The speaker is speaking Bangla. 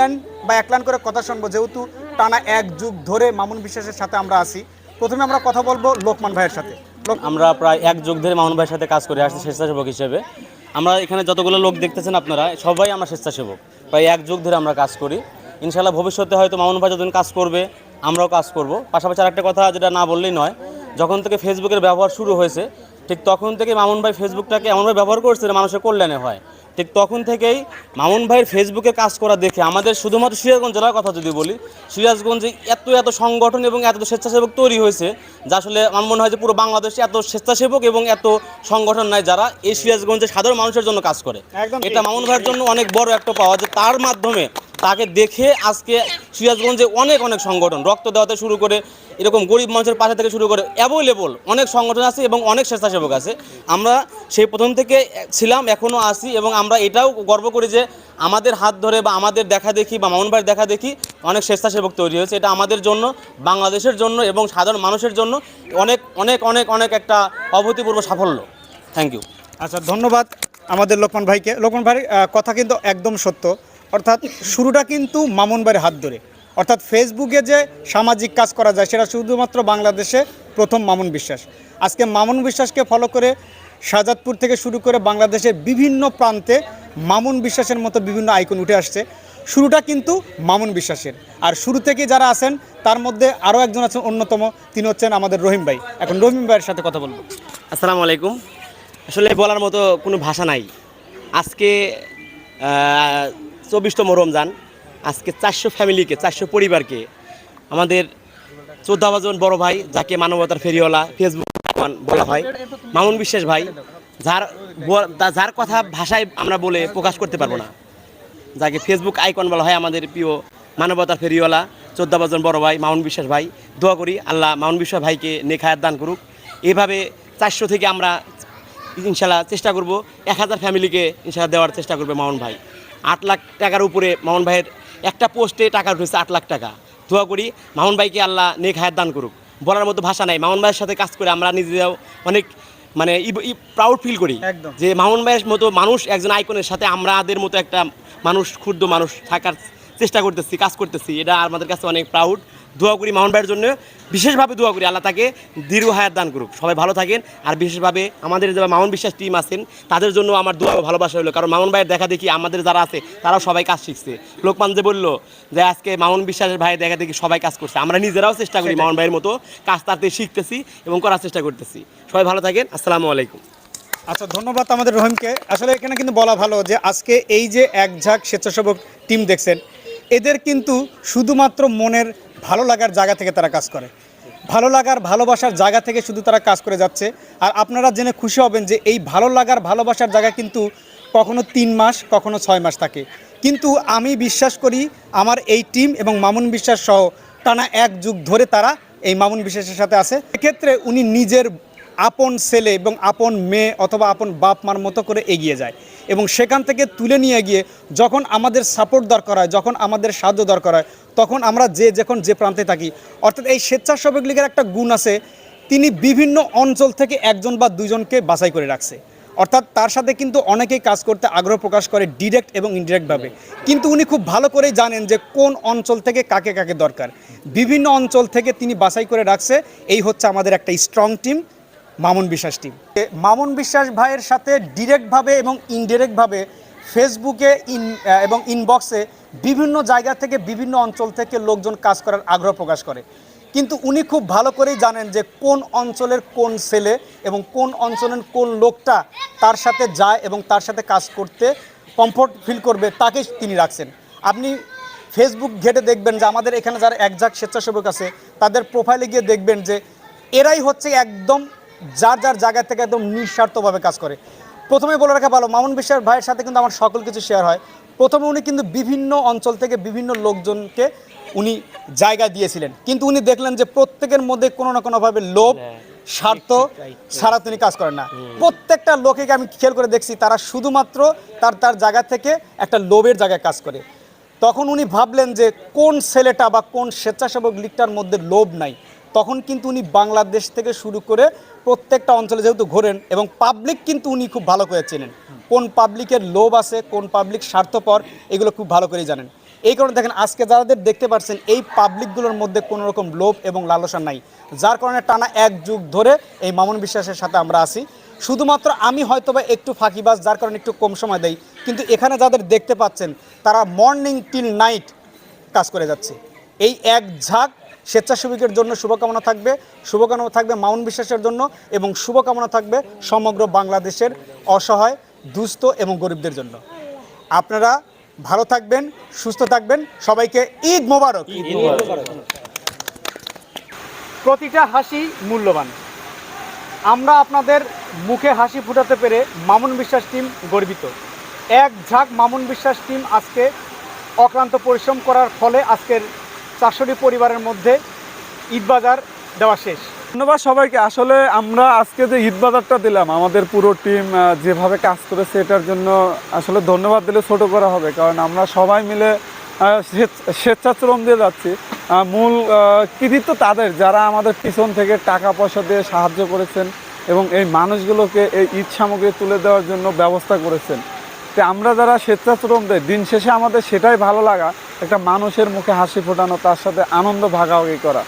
লাইন বা এক লাইন করে কথা শুনব, যেহেতু টানা এক যুগ ধরে মামুন বিশ্বাসের সাথে আমরা আছি। প্রথমে আমরা কথা বলব লোকমান ভাইয়ের সাথে। আমরা প্রায় এক যুগ ধরে মামুন ভাইয়ের সাথে কাজ করে আসছি স্বেচ্ছাসেবক হিসেবে। আমরা এখানে যতগুলো লোক দেখতেছেন আপনারা, সবাই আমরা স্বেচ্ছাসেবক। প্রায় এক যুগ ধরে আমরা কাজ করি। ইনশাল্লাহ ভবিষ্যতে হয়তো মামুন ভাই যতদিন কাজ করবে, আমরাও কাজ করব। পাশাপাশি আরেকটা কথা যেটা না বললেই নয়, যখন থেকে ফেসবুকের ব্যবহার শুরু হয়েছে, ঠিক তখন থেকে মামুন ভাই ফেসবুকটাকে এমনভাবে ব্যবহার করছে মানুষের কল্যাণে হয়। ঠিক তখন থেকেই মামুন ভাইয়ের ফেসবুকে কাজ করা দেখে আমাদের শুধুমাত্র সিরাজগঞ্জ জেলার কথা যদি বলি সিরাজগঞ্জে এত এত সংগঠন এবং এত স্বেচ্ছাসেবক তৈরি হয়েছে যা আসলে আমার মনে হয় যে পুরো বাংলাদেশে এত স্বেচ্ছাসেবক এবং এত সংগঠন নাই যারা এই সিরাজগঞ্জে সাধারণ মানুষের জন্য কাজ করে। এটা মামুন ভাইয়ের জন্য অনেক বড় একটা পাওয়া যে তার মাধ্যমে তাকে দেখে আজকে সিরাজগঞ্জে অনেক অনেক সংগঠন রক্ত দেওয়াতে শুরু করে এরকম গরিব মানুষের পাশে থেকে শুরু করে অ্যাভেলেবল অনেক সংগঠন আছে এবং অনেক স্বেচ্ছাসেবক আছে। আমরা সেই প্রথম থেকে ছিলাম এখনও আসি এবং আমরা এটাও গর্ব করি যে আমাদের হাত ধরে বা আমাদের দেখা দেখি বা মামুন ভাইয়ের দেখা দেখি অনেক স্বেচ্ছাসেবক তৈরি হয়েছে। এটা আমাদের জন্য বাংলাদেশের জন্য এবং সাধারণ মানুষের জন্য অনেক অনেক অনেক অনেক একটা অভূতপূর্ব সাফল্য। থ্যাংক ইউ আচ্ছা ধন্যবাদ আমাদের লোকমান ভাইকে। লোকমান ভাই আহ, কথা কিন্তু একদম সত্য। অর্থাৎ শুরুটা কিন্তু মামুন ভাইয়ের হাত ধরে। অর্থাৎ ফেসবুকে যে সামাজিক কাজ করা যায়, সেটা শুধুমাত্র বাংলাদেশে প্রথম মামুন বিশ্বাস। আজকে মামুন বিশ্বাসকে ফলো করে শাহজাদপুর থেকে শুরু করে বাংলাদেশের বিভিন্ন প্রান্তে মামুন বিশ্বাসের মতো বিভিন্ন আইকন উঠে আসছে। শুরুটা কিন্তু মামুন বিশ্বাসের। আর শুরু থেকে যারা আছেন, তার মধ্যে আরও একজন আছেন অন্যতম, তিনি হচ্ছেন আমাদের রহিম ভাই। এখন রহিম ভাইয়ের সাথে কথা বলব। আসসালামু আলাইকুম। আসলে বলার মতো কোনো ভাষা নাই। আজকে চব্বিশতম রমজান। আজকে চারশো ফ্যামিলিকে চারশো পরিবারকে আমাদের চোদ্দাবাজন বড় ভাই, যাকে মানবতার ফেরিওয়ালা ফেসবুক বলা হয়, মামুন বিশ্বাস ভাই, যার যার কথা ভাষায় আমরা বলে প্রকাশ করতে পারব না। যাকে ফেসবুক আইকন বলা হয় আমাদের প্রিয় মানবতার ফেরিওয়ালা, চোদ্দাবাজন বড় ভাই মামুন বিশ্বাস ভাই। দোয়া করি আল্লাহ মামুন বিশ্বাস ভাইকে নেখায়াত দান করুক। এভাবে চারশো থেকে আমরা ইনশাল্লাহ চেষ্টা করব, এক হাজার ফ্যামিলিকে ইনশাল্লাহ দেওয়ার চেষ্টা করবে মামুন ভাই। আট লাখ টাকার উপরে মামুন ভাইয়ের একটা পোস্টে টাকা উঠেছে আট লাখ টাকা। ধোয়া করি মামুন ভাইকে আল্লাহ নেক হায়াত দান করুক। বলার মতো ভাষা নাই। মামুন ভাইয়ের সাথে কাজ করে আমরা নিজেরাও অনেক মানে প্রাউড ফিল করি যে মামুন ভাইয়ের মতো মানুষ একজন আইকনের সাথে আমাদের মতো একটা মানুষ ক্ষুদ্র মানুষ থাকার চেষ্টা করতেছি কাজ করতেছি। এটা আমাদের কাছে অনেক প্রাউড দোয়া করি মামুন ভাইয়ের জন্য। বিশেষভাবে দোয়া করি আল্লাহ তাকে দীর্ঘ হায়াত দান করুক। সবাই ভালো থাকেন। আর বিশেষভাবে আমাদের যারা মামুন বিশ্বাস টিম আছেন তাদের জন্য আমার দোয়া ভালোবাসা হলো। কারণ মামুন ভাইয়ের দেখা দেখি আমাদের যারা আছে তারাও সবাই কাজ শিখছে। লোকমান যে বলল যে আজকে মামুন বিশ্বাসের ভাই দেখা দেখি সবাই কাজ করছে। আমরা নিজেরাও চেষ্টা করি মামুন ভাইয়ের মতো কাজ তাতে শিখতেছি এবং করার চেষ্টা করতেছি। সবাই ভালো থাকেন। আসসালামু আলাইকুম। আচ্ছা ধন্যবাদ আমাদের রহিমকে। আসলে এখানে কিন্তু বলা ভালো যে আজকে এই যে এক ঝাঁক স্বেচ্ছাসেবক টিম দেখছেন এদের কিন্তু শুধুমাত্র মনের ভালো লাগার জায়গা থেকে তারা কাজ করে। ভালো লাগার, ভালোবাসার জায়গা থেকে শুধু তারা কাজ করে যাচ্ছে। আর আপনারা জেনে খুশি হবেন যে এই ভালো লাগার, ভালোবাসার জায়গা কিন্তু কখনো তিন মাস, কখনো ছয় মাস থাকে। কিন্তু আমি বিশ্বাস করি, আমার এই টিম এবং মামুন বিশ্বাস সহ টানা এক যুগ ধরে তারা এই মামুন বিশ্বাসের সাথে আছে। এক্ষেত্রে উনি নিজের আপন ছেলে এবং আপন মেয়ে অথবা আপন বাপ মার মতো করে এগিয়ে যায়। এবং সেখান থেকে তুলে নিয়ে গিয়ে যখন আমাদের সাপোর্ট দরকার হয়, যখন আমাদের সাহায্য দরকার হয়, তখন আমরা যে যখন যে প্রান্তে থাকি, অর্থাৎ এই স্বেচ্ছাসেবক লীগের একটা গুণ আছে, তিনি বিভিন্ন অঞ্চল থেকে একজন বা দুজনকে বাছাই করে রাখছে। অর্থাৎ তার সাথে কিন্তু অনেকেই কাজ করতে আগ্রহ প্রকাশ করে ডিরেক্ট এবং ইনডিরেক্টভাবে কিন্তু উনি খুব ভালো করেই জানেন যে কোন অঞ্চল থেকে কাকে কাকে দরকার। বিভিন্ন অঞ্চল থেকে তিনি বাছাই করে রাখছে, এই হচ্ছে আমাদের একটা স্ট্রং টিম মামুন বিশ্বাস টিম। মামুন বিশ্বাস ভাইয়ের সাথে ডিরেক্টভাবে এবং ইনডিরেক্টভাবে ফেসবুকে ইন এবং ইনবক্সে বিভিন্ন জায়গা থেকে বিভিন্ন অঞ্চল থেকে লোকজন কাজ করার আগ্রহ প্রকাশ করে। কিন্তু উনি খুব ভালো করেই জানেন যে কোন অঞ্চলের কোন ছেলে এবং কোন অঞ্চলের কোন লোকটা তার সাথে যায় এবং তার সাথে কাজ করতে কমফোর্ট ফিল করবে, তাকে তিনি রাখছেন। আপনি ফেসবুক ঘেটে দেখবেন যে আমাদের এখানে যারা একজাক স্বেচ্ছাসেবক আছে, তাদের প্রোফাইলে গিয়ে দেখবেন যে এরাই হচ্ছে একদম যার যার জায়গা থেকে একদম নিঃস্বার্থভাবে কাজ করে। প্রথমে বলে রাখা ভালো মামুন বিশ্বাস ভাইয়ের সাথে কিন্তু আমার সকল কিছু শেয়ার হয়। প্রথমে উনি কিন্তু বিভিন্ন অঞ্চল থেকে বিভিন্ন লোকজনকে উনি জায়গা দিয়েছিলেন। কিন্তু উনি দেখলেন যে প্রত্যেকের মধ্যে কোনো না কোনোভাবে লোভ স্বার্থ ছাড়া তিনি কাজ করেন না। প্রত্যেকটা লোকেকে আমি খেয়াল করে দেখছি তারা শুধুমাত্র তার তার জায়গা থেকে একটা লোভের জায়গায় কাজ করে। তখন উনি ভাবলেন যে কোন ছেলেটা বা কোন স্বেচ্ছাসেবক লীগটার মধ্যে লোভ নাই। তখন কিন্তু উনি বাংলাদেশ থেকে শুরু করে প্রত্যেকটা অঞ্চলে যেহেতু ঘোরেন এবং পাবলিক কিন্তু উনি খুব ভালো করে চেনেন। কোন পাবলিকের লোভ আছে, কোন পাবলিক স্বার্থপর, এগুলো খুব ভালো করেই জানেন। এই কারণে দেখেন, আজকে যাদের দেখতে পাচ্ছেন এই পাবলিকগুলোর মধ্যে কোনো রকম লোভ এবং লালসা নাই। যার কারণে টানা এক যুগ ধরে এই মামুন বিশ্বাসের সাথে আমরা আছি। শুধুমাত্র আমি হয়তোবা একটু ফাঁকিবাজ, যার কারণে একটু কম সময় দেই। কিন্তু এখানে যাদের দেখতে পাচ্ছেন, তারা মর্নিং টিল নাইট কাজ করে যাচ্ছে। এই এক ঝাঁক স্বেচ্ছাসেবকের জন্য শুভকামনা থাকবে শুভকামনা থাকবে মাউন বিশ্বাসের জন্য এবং শুভকামনা থাকবে সমগ্র বাংলাদেশের অসহায় দুস্থ এবং গরিবদের জন্য। আপনারা ভালো থাকবেন সুস্থ থাকবেন সবাইকে ঈদ মোবারক। প্রতিটা হাসি মূল্যবান। আমরা আপনাদের মুখে হাসি ফুটাতে পেরে মামুন বিশ্বাস টিম গর্বিত। এক ঝাঁক মামুন বিশ্বাস টিম আজকে অক্লান্ত পরিশ্রম করার ফলে আজকের চারশোটি পরিবারের মধ্যে ঈদবাজার দেওয়া শেষ। ধন্যবাদ সবাইকে। আসলে আমরা আজকে যে ঈদ বাজারটা দিলাম, আমাদের পুরো টিম যেভাবে কাজ করেছে এটার জন্য আসলে ধন্যবাদ দিলে ছোট করা হবে, কারণ আমরা সবাই মিলে স্বেচ্ছাশ্রম দিয়ে যাচ্ছি। মূল কৃতিত্ব তাদের, যারা আমাদের পিছন থেকে টাকা পয়সা দিয়ে সাহায্য করেছেন এবং এই মানুষগুলোকে এই ঈদ সামগ্রী তুলে দেওয়ার জন্য ব্যবস্থা করেছেন। তো আমরা যারা স্বেচ্ছাশ্রম দেয় দিন শেষে আমাদের সেটাই ভালো লাগা, একটা মানুষের মুখে হাসি ফোটানো, তার সাথে আনন্দ ভাগাভাগি করা।